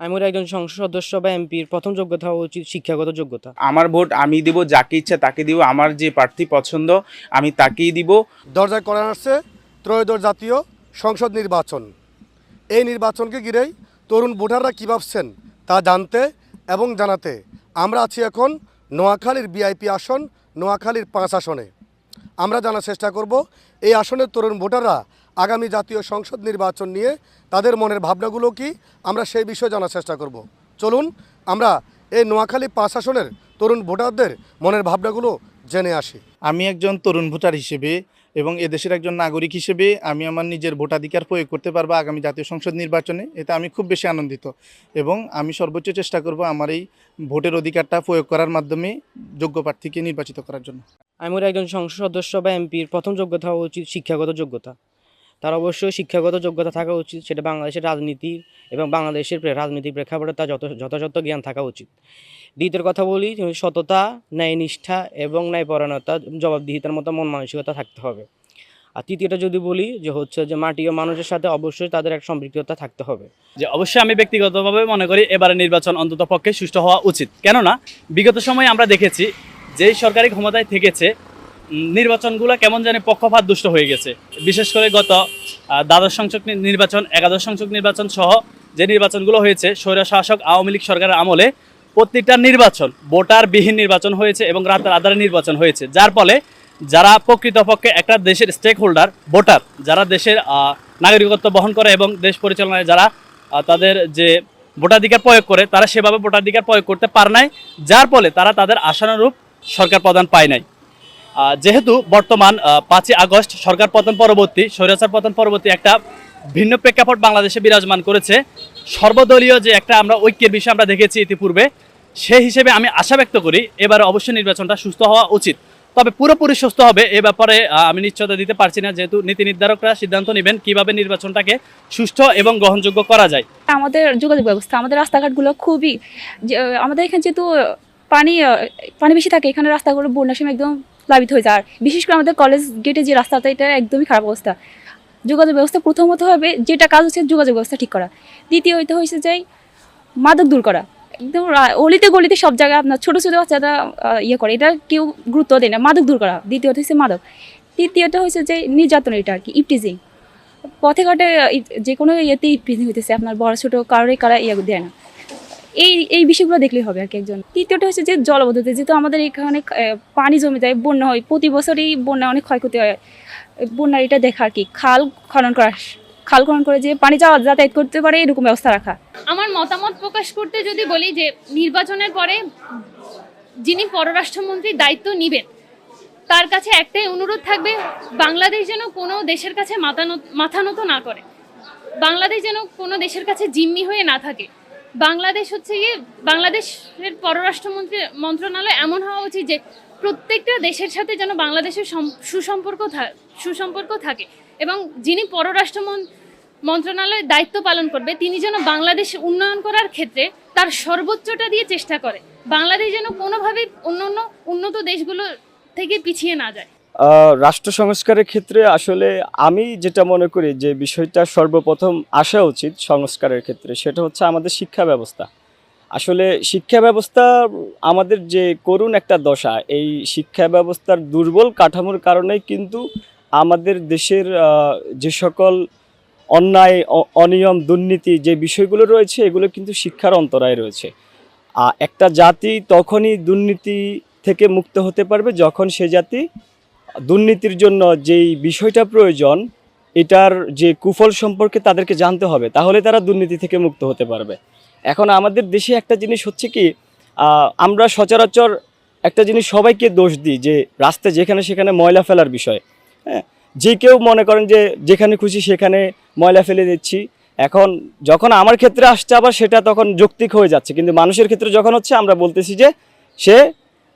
আমার একজন সংসদ সদস্য বা এমপির প্রথম যোগ্যতা হওয়া উচিত শিক্ষাগত যোগ্যতা। আমার ভোট আমি দিব যাকে ইচ্ছা তাকে দিব আমার যে প্রার্থী পছন্দ আমি তাকেই দিব। দরজায় করা আসছে ত্রয়োদশ জাতীয় সংসদ নির্বাচন। এই নির্বাচনকে ঘিরেই তরুণ ভোটাররা কী ভাবছেন তা জানতে এবং জানাতে আমরা আছি এখন নোয়াখালীর বিআইপি আসন নোয়াখালীর পাঁচ আসনে। আমরা জানার চেষ্টা করব এই আসনের তরুণ ভোটাররা আগামী জাতীয় সংসদ নির্বাচন নিয়ে তাদের মনের ভাবনাগুলো কি? আমরা সেই বিষয়ে জানার চেষ্টা করব। চলুন আমরা এই নোয়াখালী পাঁচ আসনের তরুণ ভোটারদের মনের ভাবনাগুলো জেনে আসি। আমি একজন তরুণ ভোটার হিসেবে এবং এদেশের একজন নাগরিক হিসেবে আমি আমার নিজের ভোটাধিকার প্রয়োগ করতে পারব আগামী জাতীয় সংসদ নির্বাচনে। এতে আমি খুব বেশি আনন্দিত এবং আমি সর্বোচ্চ চেষ্টা করব আমার এই ভোটের অধিকারটা প্রয়োগ করার মাধ্যমে যোগ্য প্রার্থীকে নির্বাচিত করার জন্য। আমার একজন সংসদ সদস্য বা এমপির প্রথম যোগ্যতা হওয়া উচিত শিক্ষাগত যোগ্যতা। তার অবশ্যই শিক্ষাগত যোগ্যতা থাকা উচিত, সেটা বাংলাদেশের রাজনীতি এবং বাংলাদেশের রাজনীতির প্রেক্ষাপটে তার যত যথাযথ জ্ঞান থাকা উচিত। দ্বিতীয় কথা বলি, সততা, ন্যায়নিষ্ঠা এবং ন্যায় ন্যায়পরায়ণতা, জবাবদিহিতার মতো মন মানসিকতা থাকতে হবে। আর তৃতীয়টা যদি বলি, যে হচ্ছে যে মাটি ও মানুষের সাথে অবশ্যই তাদের এক সম্পৃক্ততা থাকতে হবে। যে অবশ্যই আমি ব্যক্তিগতভাবে মনে করি এবারে নির্বাচন অন্তত পক্ষে সুষ্ঠু হওয়া উচিত। কেননা, বিগত সময়ে আমরা দেখেছি, যেই সরকারি ক্ষমতায় থেকেছে নির্বাচনগুলো কেমন জানি পক্ষপাত দুষ্ট হয়ে গেছে। বিশেষ করে গত দ্বাদশ সংসদ নির্বাচন, একাদশ সংসদ নির্বাচন সহ যে নির্বাচনগুলো হয়েছে, স্বৈর শাসক আওয়ামী লীগ সরকারের আমলে প্রত্যেকটা নির্বাচন ভোটারবিহীন নির্বাচন হয়েছে এবং রাতের আধারে নির্বাচন হয়েছে। যার ফলে যারা প্রকৃতপক্ষে একটা দেশের স্টেক হোল্ডার ভোটার, যারা দেশের নাগরিকত্ব বহন করে এবং দেশ পরিচালনায় যারা তাদের যে ভোটাধিকার প্রয়োগ করে, তারা সেভাবে ভোটাধিকার প্রয়োগ করতে পারে নাই। যার ফলে তারা তাদের আশানুরূপ সরকার প্রদান পায় নাই। যেহেতু বর্তমান পাঁচই আগস্ট সরকার পতন পরবর্তী, স্বৈরাচার পতন পরবর্তী একটা ভিন্ন প্রেক্ষাপট বাংলাদেশে বিরাজমান করেছে। সর্বদলীয় যে একটা আমরা ঐক্যের বিষয় আমরা দেখেছি ইতিপূর্বে সেই হিসেবে আমি আশা ব্যক্ত করি এবার অবশ্যই নির্বাচনটা সুস্থ হওয়া উচিত। তবে পুরোপুরি সুস্থ হবে এ ব্যাপারে আমি নিশ্চয়তা দিতে পারছি না, যেহেতু নীতি নির্ধারকরা সিদ্ধান্ত নেবেন কীভাবে নির্বাচনটাকে সুষ্ঠু এবং গ্রহণযোগ্য করা যায়। আমাদের যোগাযোগ ব্যবস্থা, আমাদের রাস্তাঘাটগুলো খুবই আমাদের এখানে যেহেতু পানি পানি বেশি থাকে, এখানে রাস্তাগুলো বন্যার সময় একদম প্লাবিত হয়ে যায়। আর বিশেষ করে আমাদের কলেজ গেটে যে রাস্তাটা, এটা একদমই খারাপ অবস্থা। যোগাযোগ ব্যবস্থা প্রথমত হবে, যেটা কাজ হচ্ছে যোগাযোগ ব্যবস্থা ঠিক করা। দ্বিতীয় হইতে হয়েছে যে, মাদক দূর করা। একদম অলিতে গলিতে সব জায়গায় আপনার ছোটো ছোটো বাচ্চারা ইয়ে করে। এটা কেউ গুরুত্ব দেয় না, মাদক দূর করা। দ্বিতীয়ত হচ্ছে মাদক। তৃতীয়ত হয়েছে যে, নির্যাতন এটা আর কি, ইপটিজিং। পথে ঘাটে যে কোনো ইয়েতে ইপটিজিং হইতেছে। আপনার বড় ছোটো কারোরই কারা ইয়ে দেয় না। এই এই বিষয়গুলো দেখলেই হবে আর কি একজন। তৃতীয়টা হচ্ছে যে জলবদ্ধতা, যেহেতু আমাদের এখানে পানি জমে যায়, বন্যা হয়, প্রতি বছরই বন্যা অনেক ক্ষয়ক্ষতি হয়। বন্যা এটা দেখা আর কি, খাল খনন করা, খাল খনন করে যে পানি যাওয়া, যাতায়াত করতে পারে, এরকম ব্যবস্থা রাখা। আমার মতামত প্রকাশ করতে যদি বলি যে নির্বাচনের পরে যিনি পররাষ্ট্রমন্ত্রীর দায়িত্ব নেবেন, তার কাছে একটাই অনুরোধ থাকবে, বাংলাদেশ যেন কোনো দেশের কাছে মাথা নত না করে। বাংলাদেশ যেন কোনো দেশের কাছে জিম্মি হয়ে না থাকে। বাংলাদেশ হচ্ছে গিয়ে বাংলাদেশের পররাষ্ট্রমন্ত্রী মন্ত্রণালয় এমন হওয়া উচিত যে প্রত্যেকটা দেশের সাথে যেন বাংলাদেশের সুসম্পর্ক সুসম্পর্ক থাকে। এবং যিনি পররাষ্ট্র মন্ত্রণালয়ের দায়িত্ব পালন করবে, তিনি যেন বাংলাদেশ উন্নয়ন করার ক্ষেত্রে তার সর্বোচ্চটা দিয়ে চেষ্টা করে। বাংলাদেশ যেন কোনোভাবেই অন্য অন্য উন্নত দেশগুলো থেকে পিছিয়ে না যায়। রাষ্ট্র সংস্কারের ক্ষেত্রে আসলে আমি যেটা মনে করি যে বিষয়টা সর্বপ্রথম আসা উচিত সংস্কারের ক্ষেত্রে, সেটা হচ্ছে আমাদের শিক্ষা ব্যবস্থা। আসলে শিক্ষা ব্যবস্থা আমাদের যে করুণ একটা দশা, এই শিক্ষা ব্যবস্থার দুর্বল কাঠামোর কারণেই কিন্তু আমাদের দেশের যে সকল অন্যায় অনিয়ম, দুর্নীতি যে বিষয়গুলো রয়েছে, এগুলো কিন্তু শিক্ষার অন্তরায় রয়েছে। একটা জাতি তখনই দুর্নীতি থেকে মুক্ত হতে পারবে যখন সে জাতি দুর্নীতির জন্য যেই বিষয়টা প্রয়োজন, এটার যে কুফল সম্পর্কে তাদেরকে জানতে হবে, তাহলে তারা দুর্নীতি থেকে মুক্ত হতে পারবে। এখন আমাদের দেশে একটা জিনিস হচ্ছে কি আমরা সচরাচর একটা জিনিস সবাইকে দোষ দিই যে রাস্তায় যেখানে সেখানে ময়লা ফেলার বিষয়। হ্যাঁ যে কেউ মনে করেন যে যেখানে খুশি সেখানে ময়লা ফেলে দিচ্ছি। এখন যখন আমার ক্ষেত্রে আসছে আবার সেটা তখন যৌক্তিক হয়ে যাচ্ছে, কিন্তু মানুষের ক্ষেত্রে যখন হচ্ছে আমরা বলতেছি যে সে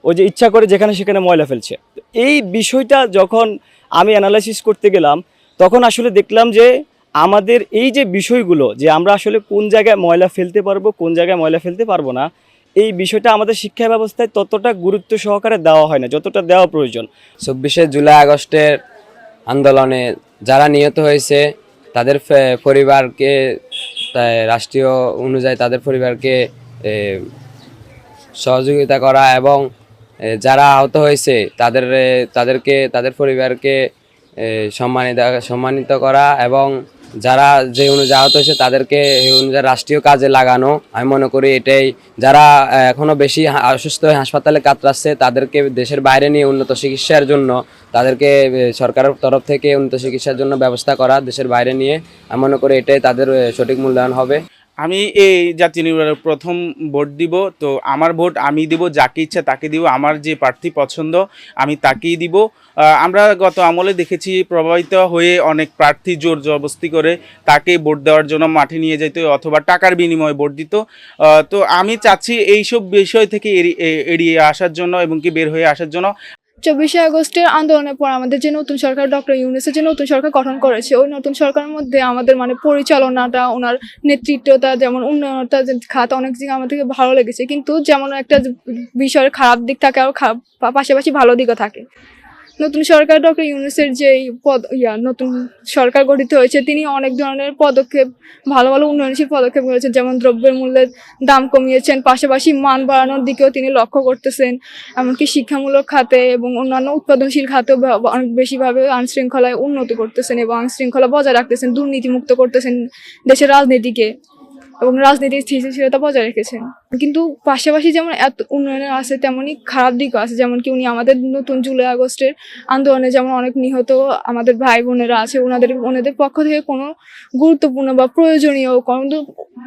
ওই যে ইচ্ছা করে যেখানে সেখানে ময়লা ফেলছে। এই বিষয়টা যখন আমি অ্যানালাইসিস করতে গেলাম, তখন আসলে দেখলাম যে আমাদের এই যে বিষয়গুলো, যে আমরা আসলে কোন জায়গায় ময়লা ফেলতে পারব, কোন জায়গায় ময়লা ফেলতে পারব না, এই বিষয়টা আমাদের শিক্ষা ব্যবস্থায় ততটা গুরুত্ব সহকারে দেওয়া হয় না, যতটা দেওয়া প্রয়োজন। চব্বিশে জুলাই আগস্টের আন্দোলনে যারা নিহত হয়েছে, তাদের পরিবারকে রাষ্ট্রীয় অনুযায়ী তাদের পরিবারকে সহযোগিতা করা এবং যারা আহত হয়েছে তাদের তাদেরকে তাদের পরিবারকে সম্মানিত সম্মানিত করা এবং যারা যে অনুযায়ী আহত হয়েছে তাদেরকে অনুযায়ী রাষ্ট্রীয় কাজে লাগানো। আমি মনে করি এটাই। যারা আহ, এখনও বেশি অসুস্থ হয়ে হাসপাতালে কাতরাচ্ছে তাদেরকে দেশের বাইরে নিয়ে উন্নত চিকিৎসার জন্য তাদেরকে সরকারের তরফ থেকে উন্নত চিকিৎসার জন্য ব্যবস্থা করা দেশের বাইরে নিয়ে। আমি মনে করি এটাই তাদের সঠিক মূল্যায়ন হবে। আমি এই জাতীয় নির্বাচনে প্রথম ভোট দিব, তো আমার ভোট আমি দিব, যাকে ইচ্ছা তাকে দিব, আমার যে প্রার্থী পছন্দ, আমি তাকেই দিব। আমরা গত আমলে দেখেছি প্রভাবিত হয়ে অনেক প্রার্থী জোর জবস্তি করে তাকে ভোট দেওয়ার জন্য মাঠে নিয়ে যেত অথবা টাকার বিনিময়ে ভোট দিত। তো আমি চাচ্ছি এইসব বিষয় থেকে এড়িয়ে আসার জন্য এবং কি বের হয়ে আসার জন্য চব্বিশে আগস্টের আন্দোলনের পর আমাদের যে নতুন সরকার ডক্টর ইউনিসের যে নতুন সরকার গঠন করেছে, ওই নতুন সরকারের মধ্যে আমাদের মানে পরিচালনাটা, ওনার নেতৃত্বটা, যেমন উন্নয়নটা খাত, অনেক দিক আমাদেরকে ভালো লেগেছে। কিন্তু যেমন একটা বিষয়ের খারাপ দিক থাকে আর খারাপ, পাশাপাশি ভালো দিকও থাকে। নতুন সরকার ডক্টর ইউনুসের যে পদ, ইয়া, নতুন সরকার গঠিত হয়েছে, তিনি অনেক ধরনের পদক্ষেপ, ভালো ভালো উন্নয়নশীল পদক্ষেপ করেছেন, যেমন দ্রব্যের মূল্যের দাম কমিয়েছেন, পাশাপাশি মান বাড়ানোর দিকেও তিনি লক্ষ্য করতেছেন, এমনকি শিক্ষামূলক খাতে এবং অন্যান্য উৎপাদনশীল খাতেও অনেক বেশিভাবে আইনশৃঙ্খলায় উন্নতি করতেছেন এবং আইনশৃঙ্খলা বজায় রাখতেছেন, দুর্নীতিমুক্ত করতেছেন দেশের রাজনীতিকে এবং রাজনীতির স্থিতিশীলতা বজায় রেখেছেন। কিন্তু পাশাপাশি যেমন এত উন্নয়নের আছে তেমনই খারাপ দিকও আছে যেমন কি উনি আমাদের নতুন জুলাই আগস্টের আন্দোলনে যেমন অনেক নিহত আমাদের ভাই বোনেরা আছে ওনাদের ওনাদের পক্ষ থেকে কোনো গুরুত্বপূর্ণ বা প্রয়োজনীয় কোনো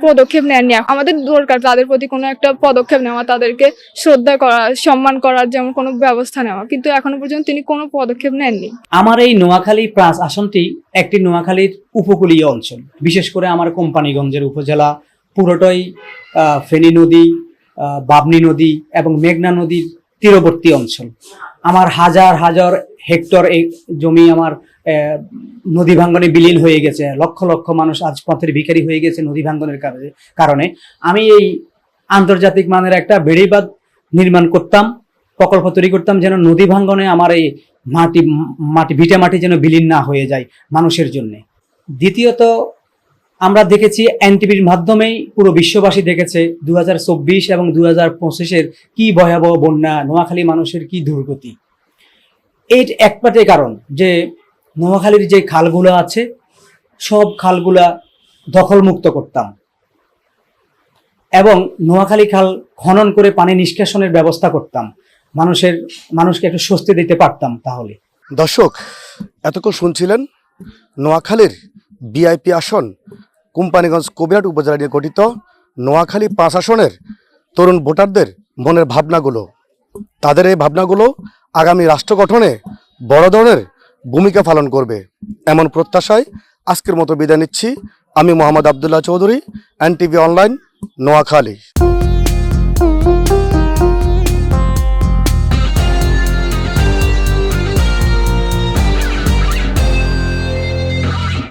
পদক্ষেপ নেননি। আমাদের দরকার তাদের প্রতি কোনো একটা পদক্ষেপ নেওয়া, তাদেরকে শ্রদ্ধা করা, সম্মান করার যেমন কোনো ব্যবস্থা নেওয়া। কিন্তু এখনও পর্যন্ত তিনি কোনো পদক্ষেপ নেননি। আমার এই নোয়াখালী প্রাস আসনটি একটি নোয়াখালীর উপকূলীয় অঞ্চল। বিশেষ করে আমার কোম্পানিগঞ্জের উপজেলা পুরোটাই ফেনী নদী বাবনী নদী এবং মেঘনা নদীর তীরবর্তী অঞ্চল। আমার হাজার হাজার হেক্টর এই জমি আমার নদী ভাঙ্গনে বিলীন হয়ে গেছে। লক্ষ লক্ষ মানুষ আজ পথের ভিখারি হয়ে গেছে নদী ভাঙ্গনের কারণে। আমি এই আন্তর্জাতিক মানের একটা বেড়িবাঁধ নির্মাণ করতাম, প্রকল্প তৈরি করতাম যেন নদী ভাঙ্গনে আমার এই মাটি মাটি, ভিটে মাটি যেন বিলীন না হয়ে যায় মানুষের জন্যে। দ্বিতীয়ত আমরা দেখেছি এনটিভির মাধ্যমেই পুরো বিশ্ববাসী দেখেছে দু হাজার চব্বিশ এবং দু হাজার পঁচিশের কি ভয়াবহ বন্যা, নোয়াখালী মানুষের কি দুর্গতি। এই একপাটে কারণ যে নোয়াখালীর যে খালগুলো আছে, সব খালগুলা দখলমুক্ত করতাম। এবং নোয়াখালী খাল খনন করে পানি নিষ্কাশনের ব্যবস্থা করতাম। মানুষের, মানুষকে একটু স্বস্তি দিতে পারতাম তাহলে। দর্শক, এতক্ষণ শুনছিলেন নোয়াখালীর বিআইপি আসন কোম্পানিগঞ্জ কবিরাট উপজেলা নিয়ে গঠিত নোয়াখালী পাঁচ আসনের তরুণ ভোটারদের মনের ভাবনাগুলো। তাদের এই ভাবনাগুলো আগামী রাষ্ট্র গঠনে বড় ধরনের ভূমিকা পালন করবে। এমন প্রত্যাশায় আজকের মতো বিদায় নিচ্ছি। আমি মোহাম্মদ আবদুল্লাহ চৌধুরী, এনটিভি অনলাইন, নোয়াখালী।